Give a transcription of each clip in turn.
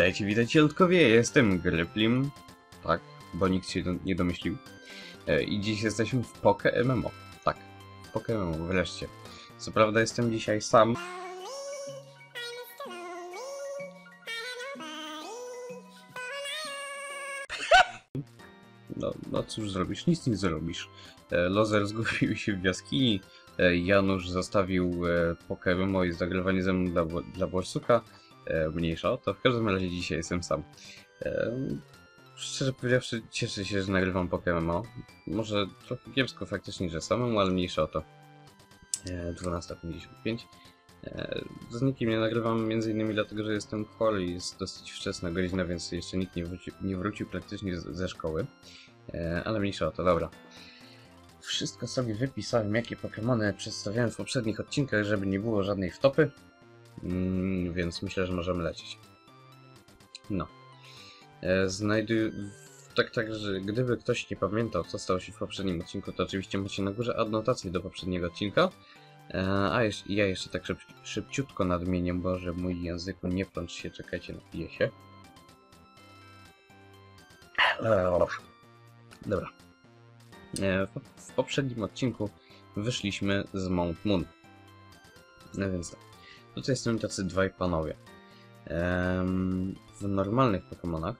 Witajcie, witajcie ludkowie, jestem Gryplim. Tak, bo nikt się do, nie domyślił. E, I dziś jesteśmy w Poke MMO. Tak, w Poke MMO, wreszcie. Co prawda jestem dzisiaj sam. No, no cóż zrobisz, nic nie zrobisz. E, Lozer zgubił się w jaskini, e, Janusz zostawił e, Poke MMO i zagrywanie ze mną dla, dla Borsuka mniejsza o to. W każdym razie dzisiaj jestem sam. E, szczerze powiedziawszy, cieszę się, że nagrywam Pokémon. Może trochę kiepsko faktycznie, że samemu, ale mniejsza o to. E, 12.55. E, z nikim nie nagrywam między innymi dlatego, że jestem chory i jest dosyć wczesna godzina, więc jeszcze nikt nie wrócił, nie wrócił praktycznie ze szkoły. E, ale mniejsza o to, dobra. Wszystko sobie wypisałem, jakie Pokémony przedstawiałem w poprzednich odcinkach, żeby nie było żadnej wtopy. Mm, więc myślę, że możemy lecieć. No. E, znajduję. Tak, tak, że gdyby ktoś nie pamiętał, co stało się w poprzednim odcinku, to oczywiście macie na górze adnotację do poprzedniego odcinka. E, a jeż, ja jeszcze tak szyb, szybciutko nadmienię, bo że mój języku nie plącz się, czekajcie, napiję się. Dobra. E, w, w poprzednim odcinku wyszliśmy z Mount Moon. No więc tak. Tutaj są tacy dwaj panowie. Em, w normalnych Pokémonach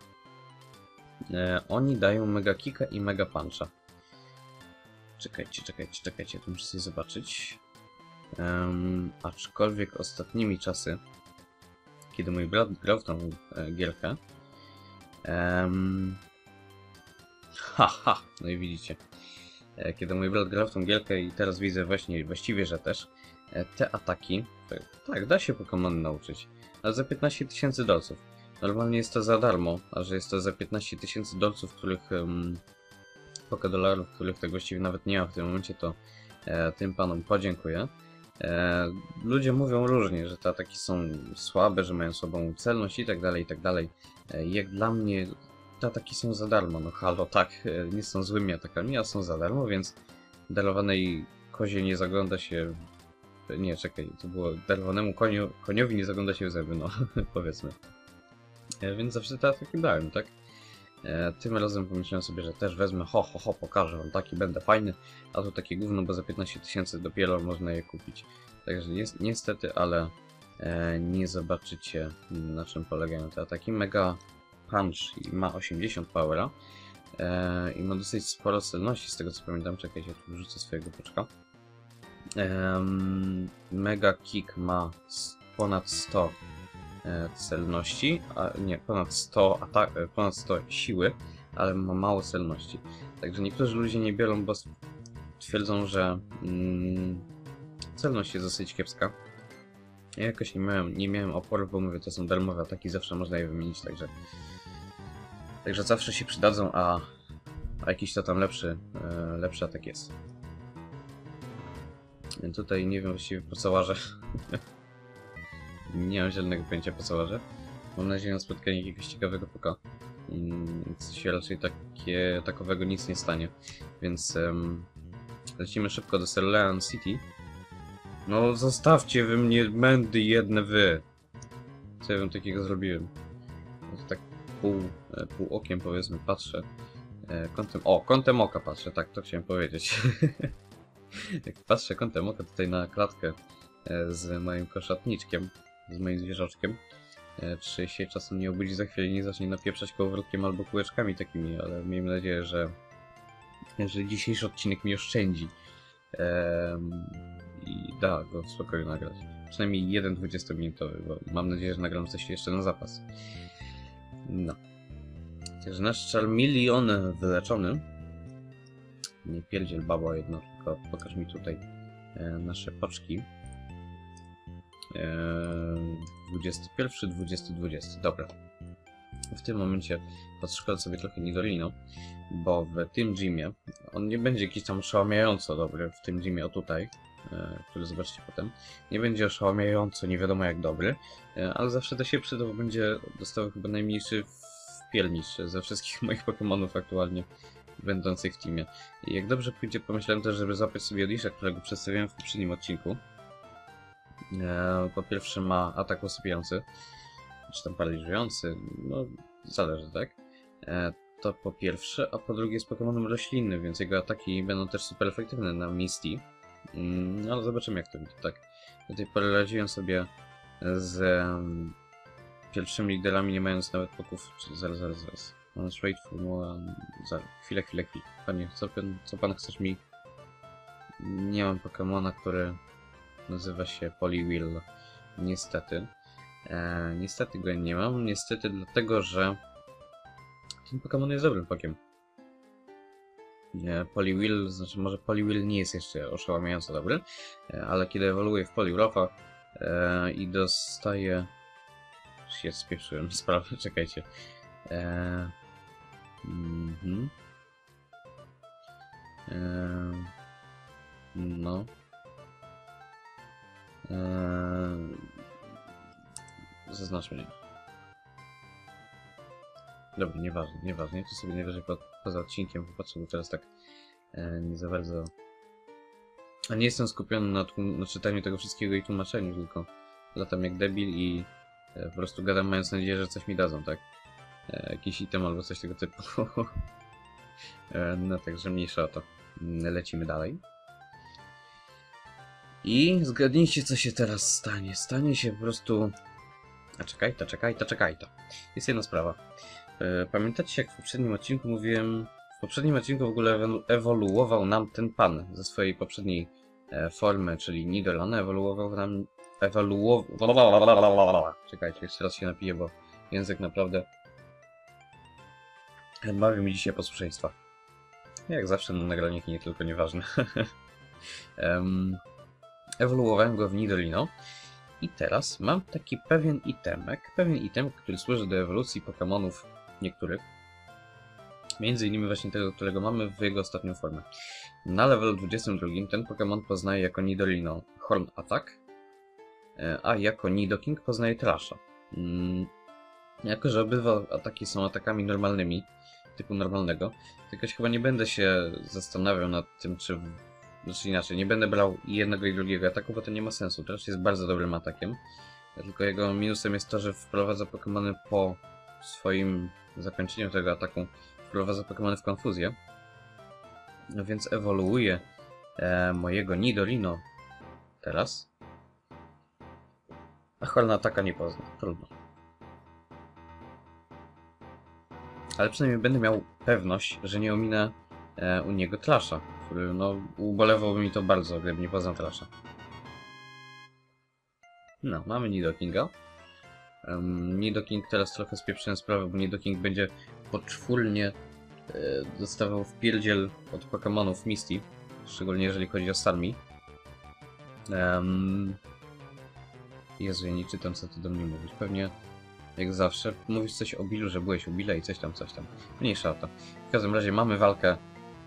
e, oni dają Mega Kika i Mega Puncha. Czekajcie, czekajcie, czekajcie, to muszę sobie zobaczyć. Em, aczkolwiek ostatnimi czasy, kiedy mój brat grał w tą e, gierkę, haha, no i widzicie, e, kiedy mój brat grał w tą gierkę i teraz widzę właśnie, właściwie, że też, te ataki, tak, tak, da się Pokémon nauczyć, ale za 15 tysięcy dolców. Normalnie jest to za darmo, a że jest to za 15 tysięcy dolców, których um, dolarów, których tak właściwie nawet nie ma w tym momencie, to e, tym panom podziękuję. E, ludzie mówią różnie, że te ataki są słabe, że mają słabą celność i tak dalej, i tak dalej. E, jak dla mnie te ataki są za darmo, no halo, tak, e, nie są złymi atakami, a są za darmo, więc darowanej kozie nie zagląda się nie, czekaj, to było darowanemu koniu, koniowi nie zagląda się w zęby, no, powiedzmy. E, więc zawsze te ataki dałem, tak? E, tym razem pomyślałem sobie, że też wezmę, ho, ho, ho, pokażę wam taki, będę fajny, a tu takie gówno, bo za 15 tysięcy dopiero można je kupić. Także ni niestety, ale e, nie zobaczycie na czym polegają te ataki. Mega Punch ma 80 powera i ma dosyć sporo celności, z tego co pamiętam. Czekajcie, tu wrzucę swojego poczka. Mega Kick ma ponad 100 e, celności, a nie, ponad 100 atak, e, ponad 100 siły, ale ma mało celności. Także niektórzy ludzie nie biorą, bo twierdzą, że mm, celność jest dosyć kiepska. Ja jakoś nie miałem, nie miałem oporu, bo mówię, to są darmowe ataki, zawsze można je wymienić, także także zawsze się przydadzą, a, a jakiś to tam lepszy, e, lepszy atak jest. Tutaj nie wiem właściwie po co łażę. nie mam zielonego pojęcia po co łażę. Mam nadzieję na spotkanie jakiegoś ciekawego poka. Więc się raczej takie, takowego nic nie stanie. Więc um, lecimy szybko do Cerulean City. No zostawcie wy mnie mędy jedne wy. Co ja wam takiego zrobiłem? No tak pół, e, pół okiem powiedzmy patrzę. E, kątem, o, kątem oka patrzę, tak to chciałem powiedzieć. Jak patrzę kątem oka tutaj na klatkę e, z moim koszatniczkiem, z moim zwierzoczkiem, e, czy się czasem nie obudzi za chwilę i nie zacznie napieprzać kołowrotkiem albo kółeczkami takimi, ale miejmy nadzieję, że, że dzisiejszy odcinek mi oszczędzi i da go w spokoju nagrać. Przynajmniej jeden 20-minutowy, bo mam nadzieję, że nagram coś jeszcze na zapas. No. Także nasz Charmeleon wyleczony. Nie pierdziel babo jedno tylko pokaż mi tutaj e, nasze paczki. E, 21, 20, 20. Dobra. W tym momencie podszkolę sobie trochę Nidorino, bo w tym gymie on nie będzie jakiś tam oszałamiająco dobry w tym gymie o tutaj, e, który zobaczycie potem. Nie będzie oszałamiająco nie wiadomo jak dobry, e, ale zawsze to się przyda, bo będzie dostał chyba najmniejszy wpiernicz ze wszystkich moich Pokémonów aktualnie będących w teamie. I jak dobrze pójdzie, pomyślałem też, żeby złapać sobie Odisha, którego przedstawiałem w poprzednim odcinku. E, po pierwsze ma atak usypiający. czy tam paraliżujący, no zależy, tak? E, to po pierwsze, a po drugie jest Pokemonem roślinnym, więc jego ataki będą też super efektywne na Misty. Mm, no ale zobaczymy jak to będzie, tak? Do tej pory radziłem sobie z pierwszymi liderami, nie mając nawet poków. Zaraz, zaraz, zaraz. Let's wait for more. Zaraz, chwilę, chwilę, chwilę. Panie, co co pan chcesz mi? Nie mam Pokemona, który nazywa się Poliwhirl. Niestety. E, niestety go nie mam. Niestety dlatego, że ten Pokemon jest dobrym pokiem. Nie, Poliwhirl, znaczy może Poliwhirl nie jest jeszcze oszałamiająco dobry, e, ale kiedy ewoluuje w Poliwrafa e, i dostaje... się spieprzyłem sprawę, czekajcie. E, mhm. E, no. E, zaznaczmy. Dobra, nieważne, nieważne. Ja to sobie najwyżej po, poza odcinkiem popatrzę, bo teraz tak e, nie za bardzo... A nie jestem skupiony na, na czytaniu tego wszystkiego i tłumaczeniu, tylko latam jak debil i e, po prostu gadam mając nadzieję, że coś mi dadzą, tak? Jakiś item albo coś tego typu. e, no także mniejsza o to. Mm, Lecimy dalej. I zgadnijcie, co się teraz stanie. Stanie się po prostu... A czekaj, to czekaj, to czekaj, to. Jest jedna sprawa. E, Pamiętacie, jak w poprzednim odcinku mówiłem... W poprzednim odcinku w ogóle ewolu- ewoluował nam ten pan ze swojej poprzedniej e, formy, czyli Nidolana. Ewoluował nam... Ewoluował... Czekajcie, jeszcze raz się napiję, bo język naprawdę... Bawi mi dzisiaj posłuszeństwa. Jak zawsze na nagraniach i nie tylko, nieważne. Em, ewoluowałem go w Nidolino. I teraz mam taki pewien itemek, pewien item, który służy do ewolucji Pokemonów niektórych. Między innymi właśnie tego, którego mamy w jego ostatnią formę. Na levelu 22 ten Pokémon poznaje jako Nidolino Horn Attack, e, a jako Nidoking poznaje Trasha. Jako, że obydwa ataki są atakami normalnymi, typu normalnego, to jakoś chyba nie będę się zastanawiał nad tym, czy... Znaczy inaczej, nie będę brał jednego i drugiego ataku, bo to nie ma sensu. Trash jest bardzo dobrym atakiem, tylko jego minusem jest to, że wprowadza Pokémony po swoim zakończeniu tego ataku, wprowadza Pokémony w konfuzję. No więc ewoluuje e, mojego Nidolino teraz. A Horna ataka nie pozna. Trudno. Ale przynajmniej będę miał pewność, że nie ominę e, u niego Trasha, który no ubolewałby mi to bardzo, gdyby nie poznał Trasha. No, mamy Nidokinga. Um, Nidoking teraz trochę spieprzyłem sprawę, bo Nidoking będzie poczwórnie e, dostawał w pierdziel od Pokemonów Misty, szczególnie jeżeli chodzi o Starmie. Um, Jezu, ja nie czytam co ty do mnie mówisz. Pewnie jak zawsze mówisz coś o Billu, że byłeś u Billa i coś tam, coś tam. Mniejsza o to. W każdym razie mamy walkę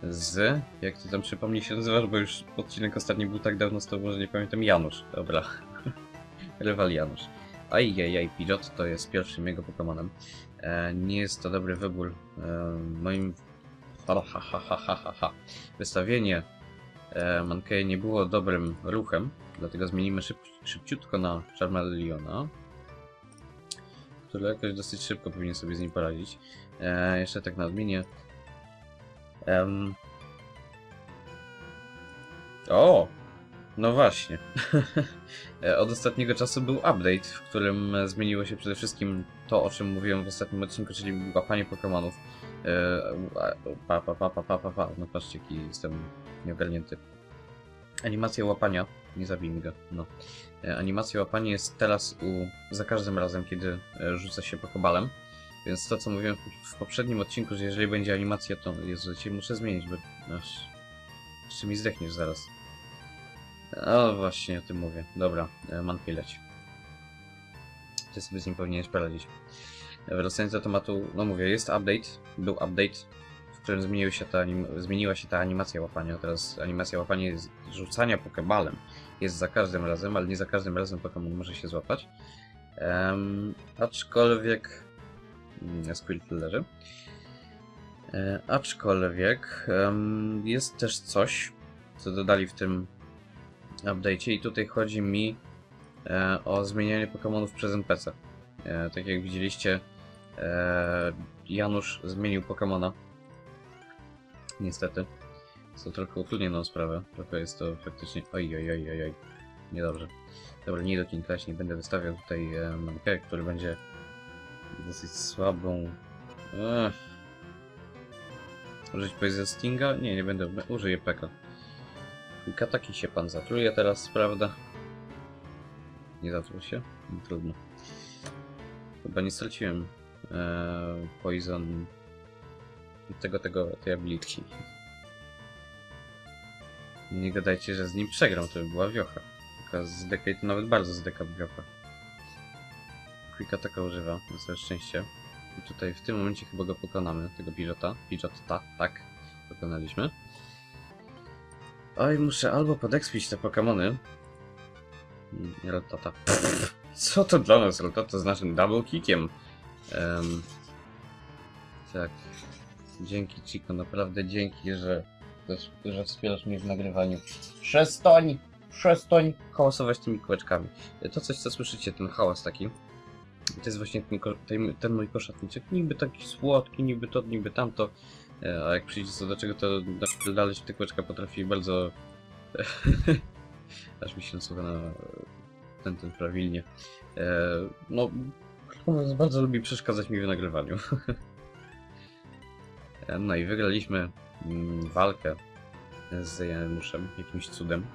z... Jak ty tam przypomnij się nazywasz, bo już odcinek ostatni był tak dawno z tobą, że nie pamiętam. Janusz, dobra. Rywal Janusz. Ajajaj, Pidgeot to jest pierwszym jego Pokemonem. E, nie jest to dobry wybór. E, moim... Ha, ha, ha, ha, ha, ha. Wystawienie e, nie było dobrym ruchem, dlatego zmienimy szyb, szybciutko na Charmeleona, który jakoś dosyć szybko powinien sobie z nim poradzić. E, jeszcze tak nadmienię. Em... O! No właśnie. E, Od ostatniego czasu był update, w którym zmieniło się przede wszystkim to, o czym mówiłem w ostatnim odcinku, czyli łapanie Pokémonów. E, Pa, pa, pa, pa, pa, pa, pa. No patrzcie, jaki jestem nieogarnięty. Animacja łapania, nie zabij mi go, no. E, Animacja łapania jest teraz u, za każdym razem, kiedy e, rzuca się pokobalem. Więc to, co mówiłem w, poprzednim odcinku, że jeżeli będzie animacja, to Jezu, muszę zmienić, bo aż... Jeszcze mi zdechniesz zaraz. O, właśnie o tym mówię. Dobra, e, Manki leć. Ty sobie z nim powinieneś poradzić. Wracając do tematu, no mówię, jest update, był update, którym zmieniły się ta zmieniła się ta animacja łapania. Teraz animacja łapania jest rzucania pokebalem. Jest za każdym razem, ale nie za każdym razem Pokémon może się złapać. Em, aczkolwiek... Mm, Squirtle leży. E, aczkolwiek em, jest też coś, co dodali w tym update'cie i tutaj chodzi mi e, o zmienianie Pokémonów przez NPC. E, tak jak widzieliście, e, Janusz zmienił Pokemona. Niestety. Co trochę utrudnioną sprawę. Trochę jest to faktycznie... Oj, oj, oj, oj, oj. Niedobrze. Dobra, nie do nie będę wystawiał tutaj e, Mankę, który będzie dosyć słabą... Ech. Użyć poezję Stinga? Nie, nie będę. Użyję Peka. Kataki się pan zatruje teraz, prawda? Nie zatruł się? No, trudno. Chyba nie straciłem e, Poison tego, tego, tej abilitki. Nie gadajcie, że z nim przegram, to by była wiocha. Taka z to nawet bardzo z deka wiocha. Quick Attacka używa, na całe szczęście. I tutaj w tym momencie chyba go pokonamy, tego Pidgeota. Pidgeota, tak, pokonaliśmy. Oj, muszę albo podekspić te Pokemony. Mm, Rotata. Co to dla nas Rotata z naszym double kickiem? Em, tak. Dzięki Chico, naprawdę dzięki, że, że wspierasz mnie w nagrywaniu. Przestań! Przestań hałasować tymi kółeczkami. To coś, co słyszycie, ten hałas taki. To jest właśnie ten, ten, ten mój koszatniczek. Niby taki słodki, niby to, niby tamto. E, A jak przyjdzie co do czego, to dalej te kółeczka potrafi bardzo... Aż mi się słucha na ten, ten prawilnie. E, no, bardzo lubi przeszkadzać mi w nagrywaniu. No i wygraliśmy mm, walkę z Januszem, jakimś cudem.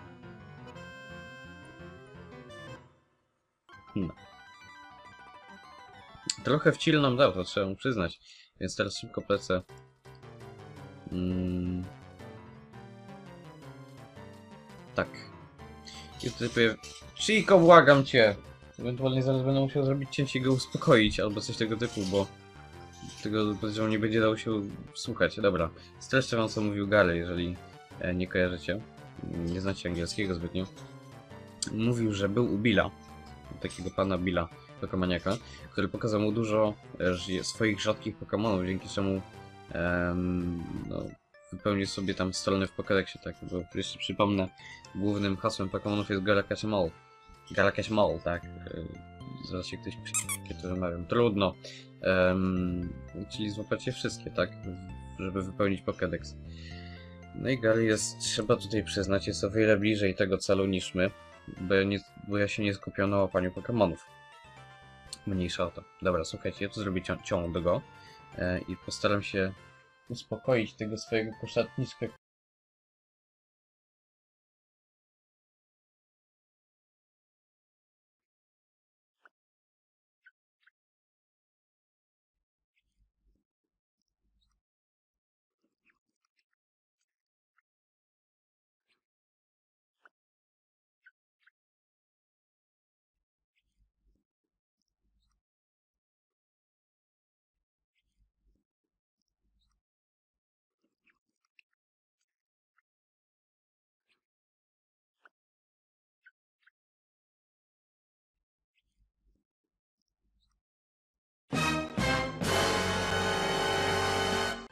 No. Trochę w chill nam dał, to trzeba mu przyznać. Więc teraz szybko plecę. Mm. Tak. I tutaj pojawi... Chico, błagam cię! Ewentualnie zaraz będę musiał zrobić cięcie i go uspokoić, albo coś tego typu, bo tego podejrzewam nie będzie dało się słuchać. Dobra, streszczę wam co mówił Gary, jeżeli e, nie kojarzycie. Nie znacie angielskiego zbytnio. Mówił, że był u Billa, takiego pana Billa, Pokémoniaka, który pokazał mu dużo e, swoich rzadkich Pokémonów, dzięki czemu em, no, wypełnił sobie tam strony w Pokédexie, tak, bo jeszcze przypomnę, głównym hasłem Pokémonów jest Galakash Mall. Galakash Mall, tak. e, Zaraz się ktoś przy... to wymawiam. Trudno. Em, czyli złapać je wszystkie, tak? Żeby wypełnić Pokédex. No i Gary jest, trzeba tutaj przyznać, jest o wiele bliżej tego celu niż my, bo ja, nie, bo ja się nie skupiam na łapaniu Pokémonów. Mniejsza o to. Dobra, słuchajcie, ja zrobię cią, ciąg do go e, i postaram się uspokoić tego swojego koszatniczka.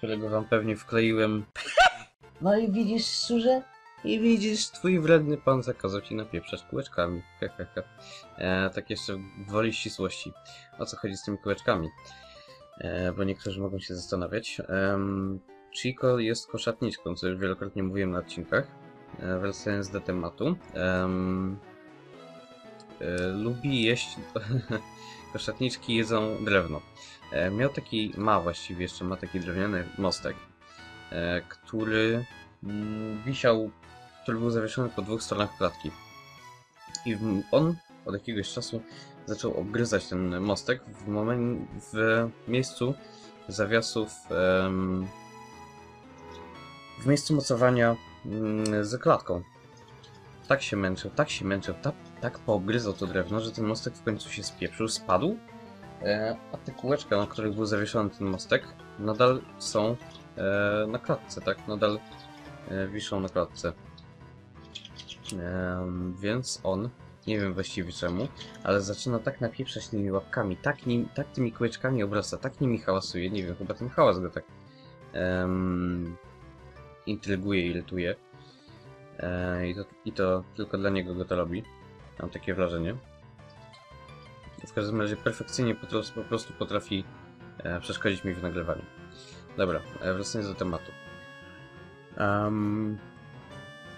Którego wam pewnie wkleiłem. No i widzisz, Surze? I widzisz, twój wredny pan zakazał ci napieprzać kółeczkami. Hehehe. e, tak jeszcze woli ścisłości. O co chodzi z tymi kółeczkami? E, bo niektórzy mogą się zastanawiać. Em, Chico jest koszatniczką, co już wielokrotnie mówiłem na odcinkach. E, wracając do tematu. Em, e, lubi jeść... Koszatniczki jedzą drewno. E, miał taki, ma właściwie jeszcze, ma taki drewniany mostek, e, który mm, wisiał, który był zawieszony po dwóch stronach klatki. I w, on od jakiegoś czasu zaczął obgryzać ten mostek w, momen, w miejscu zawiasów, em, w miejscu mocowania mm, z klatką. Tak się męczył, tak się męczył, tak, tak poobgryzał to drewno, że ten mostek w końcu się spieprzył, spadł E, a te kółeczka, na których był zawieszony ten mostek, nadal są e, na klatce, tak? Nadal e, wiszą na klatce. Em, więc on, nie wiem właściwie czemu, ale zaczyna tak napieprzać tymi łapkami, tak, nim, tak tymi kółeczkami obraca, tak nimi hałasuje, nie wiem, chyba ten hałas go tak em, intryguje, irytuje. E, i, to, I to tylko dla niego go to robi. Mam takie wrażenie. w każdym razie perfekcyjnie po, prostu- po prostu potrafi e, przeszkodzić mi w nagrywaniu. Dobra, e, wracając do tematu. Em,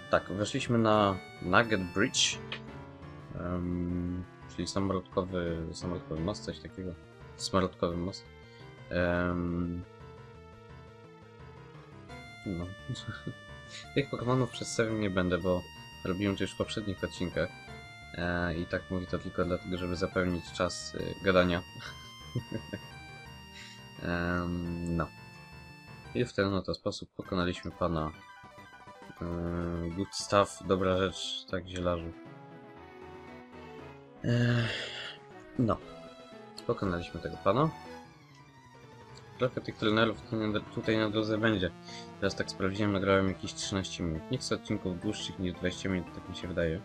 tak, weszliśmy na Nugget Bridge, em, czyli samolotkowy, samolotkowy most, coś takiego. Samolotkowy most. Em, no. Tych Pokémonów przedstawiam nie będę, bo robiłem to już w poprzednich odcinkach. E, I tak mówię to tylko dlatego, żeby zapełnić czas y, gadania. No. I w ten oto sposób pokonaliśmy pana yy, Good Stuff, dobra rzecz, tak zielarzu. Ech, no. Pokonaliśmy tego pana. Trochę tych trenerów tutaj na drodze będzie. Teraz tak sprawdziłem, nagrałem jakieś 13 minut. Nie chcę odcinków dłuższych niż 20 minut, tak mi się wydaje.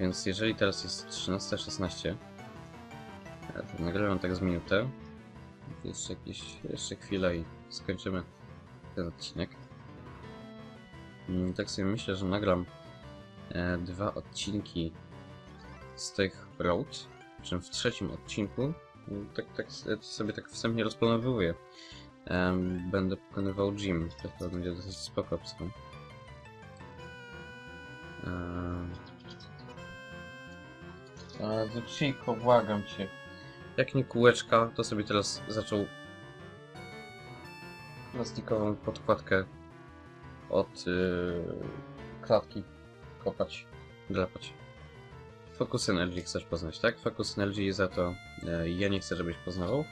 Więc jeżeli teraz jest 13.16, e, to nagrywam tak z minutę. Jeszcze jakieś, jeszcze chwilę i skończymy ten odcinek. Mm, Tak sobie myślę, że nagram e, dwa odcinki z tych road, czym w trzecim odcinku, mm, tak, tak s- sobie tak wstępnie rozplanowuję, będę pokonywał gym, to będzie dosyć spoko opcją. Em. A, Zuciko, błagam cię. Jak nie kółeczka, to sobie teraz zaczął plastikową podkładkę od yy, klatki kopać, drapać. Focus Energy chcesz poznać, tak? Focus Energy za to e, ja nie chcę, żebyś poznawał.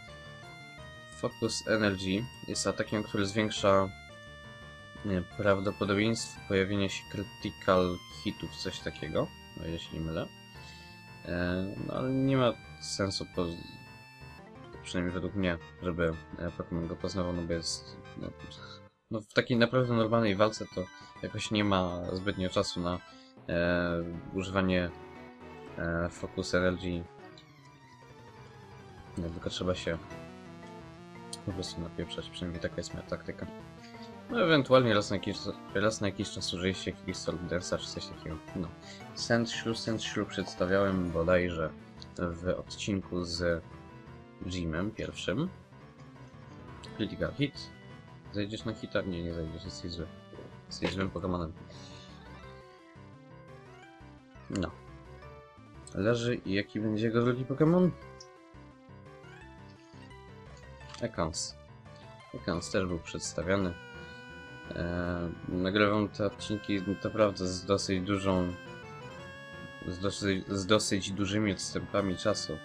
Focus Energy jest atakiem, który zwiększa nie, prawdopodobieństwo pojawienia się critical hitów, coś takiego, o ile się nie mylę. E, no ale nie ma sensu, po, przynajmniej według mnie, żeby e, Pokémon go poznawał, no bo jest no, no w takiej naprawdę normalnej walce to jakoś nie ma zbytnio czasu na e, używanie e, Focus Energy. No, tylko trzeba się po prostu napieprzać, przynajmniej taka jest moja taktyka. No ewentualnie raz na jakiś, raz na jakiś czas użyje się jakiegoś Solid Dance'a czy coś takiego. No. Sandshrew, Sandshrew przedstawiałem bodajże w odcinku z Jimem pierwszym. Critical Hit. Zajdziesz na hita? Nie, nie zajdziesz, jesteś zły. Jesteś złym Pokemonem. No. Leży i jaki będzie jego drugi Pokémon? Ekans. Ekans też był przedstawiany. Eee, nagrywam te odcinki naprawdę z dosyć dużą z dosyć, z dosyć dużymi odstępami czasu,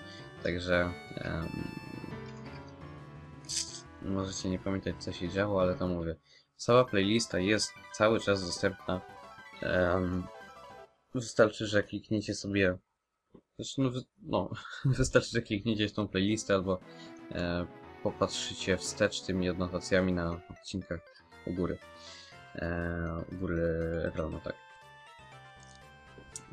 także em, możecie nie pamiętać co się działo, ale to mówię. Cała playlista jest cały czas dostępna. Em, wystarczy, że klikniecie sobie. Zresztą, no, wy- no, wystarczy, że klikniecie w tą playlistę albo e, popatrzycie wstecz tymi adnotacjami na odcinkach u góry. E, u góry ekranu, tak.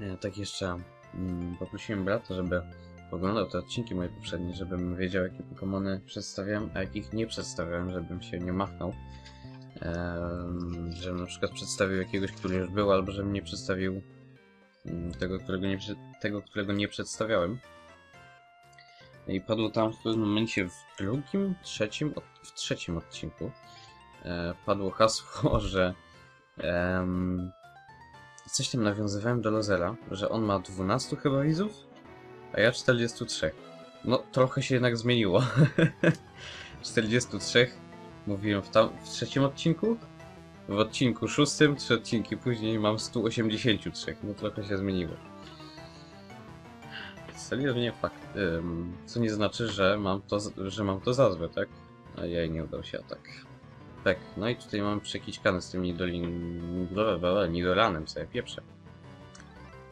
E, tak jeszcze mm, poprosiłem brata, żeby oglądał te odcinki moje poprzednie, żebym wiedział jakie Pokemony przedstawiałem, a jakich nie przedstawiałem, żebym się nie machnął. Em, żebym na przykład przedstawił jakiegoś, który już był, albo żebym nie przedstawił mm, tego, którego nie, tego, którego nie przedstawiałem. I padło tam w pewnym momencie w drugim, trzecim, w trzecim odcinku padło hasło, że em, coś tam nawiązywałem do Lozera, że on ma 12 chyba widzów, a ja 43. No, trochę się jednak zmieniło. 43 mówiłem w, tam, w trzecim odcinku, w odcinku szóstym, trzy odcinki później mam 183. No trochę się zmieniło. Seriousnie fakt. Ym, co nie znaczy, że mam to, że mam to za złe, tak? A jej nie udał się atak. Tak, no i tutaj mam przekićkane z tym nidolin... nidolanem, co ja pieprzę.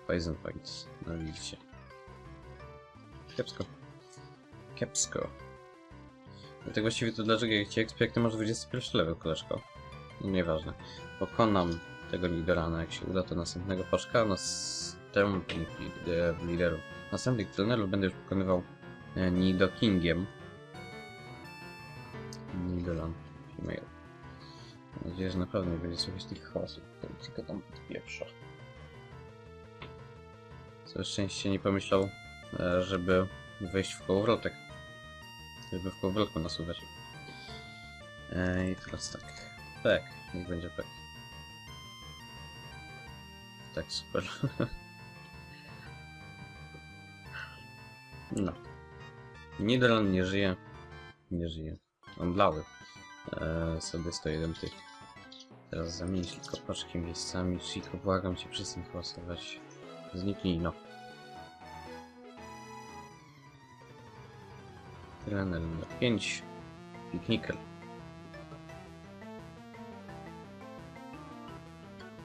Poison Points, no widzicie. Kiepsko. Kiepsko. No tak właściwie to dlaczego ja chciałem jak ty masz 21 level, koleżko? No nieważne. Pokonam tego Nidorana, jak się uda, to następnego paczka, następnych li- liderów. Następnych trenerów będę już pokonywał e, Nidokingiem. Nidolan. Female. Mam nadzieję, że naprawdę nie będzie słychać tych hałasów, które tylko tam pieprza. Całe szczęście nie pomyślał, e, żeby wejść w kołowrotek. Żeby w kołowrotku nasuwać. E, I teraz tak. Pek, niech będzie pek. Tak, super. no. Niederland nie żyje. Nie żyje. On blały. E, sobie 101 tych. Teraz zamienić tylko paczki miejscami. Chico, błagam cię, przestań hałasować. Zniknij, no. Trener numer 5. Pikniker.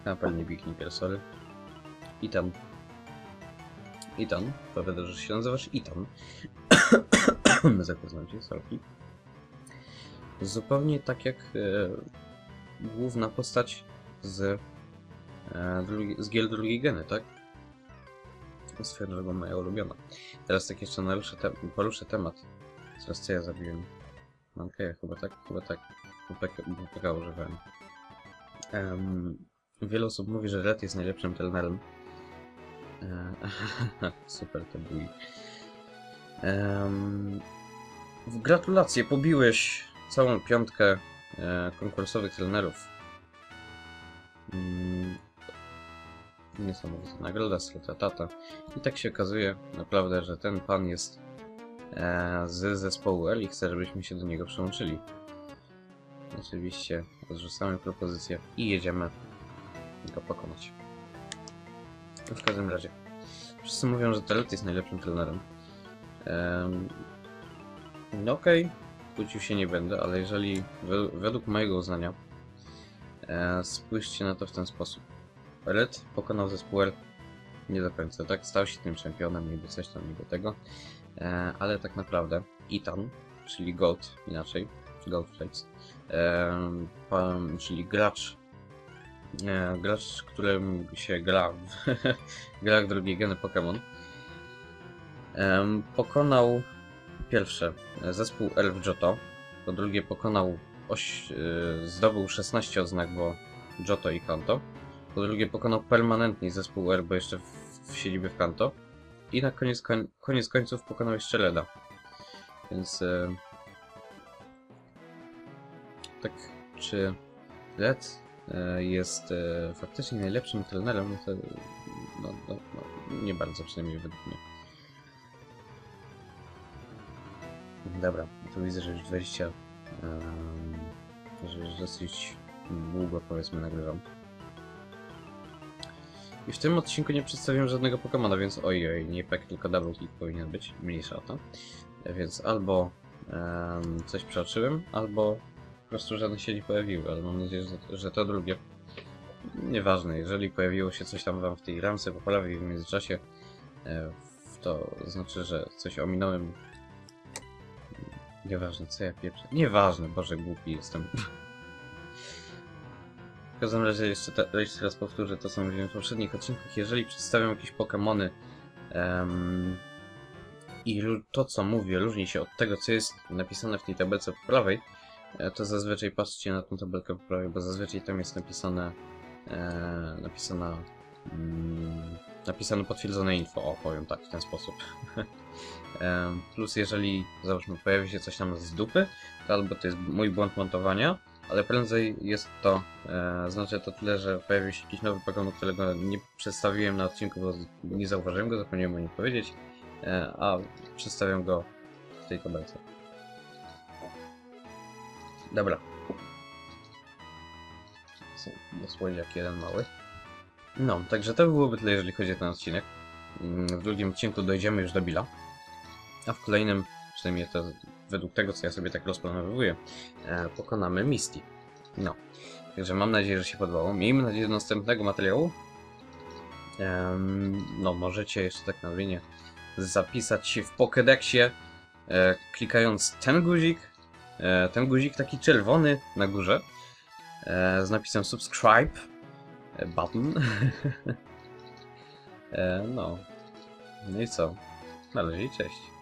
A pewnie pikniker, sorry. Itan. Itan. Powiada, że się nazywasz Itan. Zapoznam cię, sorki. Zupełnie tak jak e, główna postać z, e, drugi, z gier drugiej geny, tak? Swoją drogą moja ulubiona. Teraz tak jeszcze naruszę te, poruszę temat. Teraz co ja zabiłem? Mankeja chyba tak? Chyba tak. PK używałem. Um, wiele osób mówi, że Red jest najlepszym trenerem. E, super to był. Um, gratulacje, pobiłeś całą piątkę konkursowych trenerów. Mm, niesamowita nagroda, strata tata. I tak się okazuje naprawdę, że ten pan jest e, z zespołu L i chce, żebyśmy się do niego przyłączyli. Oczywiście odrzucamy propozycję i jedziemy go pokonać. W każdym razie, wszyscy mówią, że Telet jest najlepszym trenerem. Ehm, no okej, okay, kłócił się nie będę, ale jeżeli we- według mojego uznania e, spójrzcie na to w ten sposób. Red pokonał zespół L nie do końca, tak? Stał się tym czempionem, niby coś tam, niby tego. E, ale tak naprawdę Itan, czyli Gold inaczej, Gold Flames, e, pan, czyli gracz, e, gracz, którym się gra w grach drugiej geny Pokémon, e, pokonał pierwsze zespół Elf Johto, po drugie pokonał oś, e, zdobył 16 odznak, bo Johto i Kanto, po drugie pokonał permanentnie zespół R, bo jeszcze w, w siedzibie w Kanto, i na koniec, koń, koniec końców pokonał jeszcze Reda. Więc e, tak, czy Red e, jest e, faktycznie najlepszym trenerem, to no, no, no, nie bardzo, przynajmniej według mnie. Dobra, tu widzę, że już 20, um, że już dosyć długo powiedzmy nagrywam. I w tym odcinku nie przedstawiłem żadnego Pokemona, więc ojej, nie pek, tylko double click powinien być, mniejsza o to. Więc albo em, coś przeoczyłem, albo po prostu żadne się nie pojawiły, ale mam nadzieję, że, że to drugie. Nieważne, jeżeli pojawiło się coś tam wam w tej ramce po prawej w międzyczasie, e, to znaczy, że coś ominąłem. Nieważne, co ja pieprzę. Nieważne, Boże, głupi jestem. W każdym razie jeszcze, jeszcze raz powtórzę to, co mówiłem w poprzednich odcinkach. Jeżeli przedstawiam jakieś Pokémony em, i to, co mówię, różni się od tego, co jest napisane w tej tabelce po prawej, e, to zazwyczaj patrzcie na tą tabelkę po prawej, bo zazwyczaj tam jest napisane e, napisana mm, napisane potwierdzone info, o powiem tak, w ten sposób. Plus jeżeli, załóżmy, pojawi się coś tam z dupy, to albo to jest mój błąd montowania, ale prędzej jest to, e, znaczy to tyle, że pojawił się jakiś nowy Pokémon, którego nie przedstawiłem na odcinku, bo nie zauważyłem go, zapomniałem o nim powiedzieć, e, a przedstawiam go w tej tabelce. Dobra. Słodziak jeden mały. No, także to byłoby tyle, jeżeli chodzi o ten odcinek. Mm, W drugim odcinku dojdziemy już do Billa. A w kolejnym, przynajmniej to według tego, co ja sobie tak rozplanowuję, e, pokonamy Misty. No. Także mam nadzieję, że się podobało. Miejmy nadzieję do następnego materiału. No, możecie jeszcze tak na nadmienię zapisać się w Pokédexie, e, klikając ten guzik, e, ten guzik taki czerwony na górze, e, z napisem subscribe e, button. e, no. No i co? Na cześć.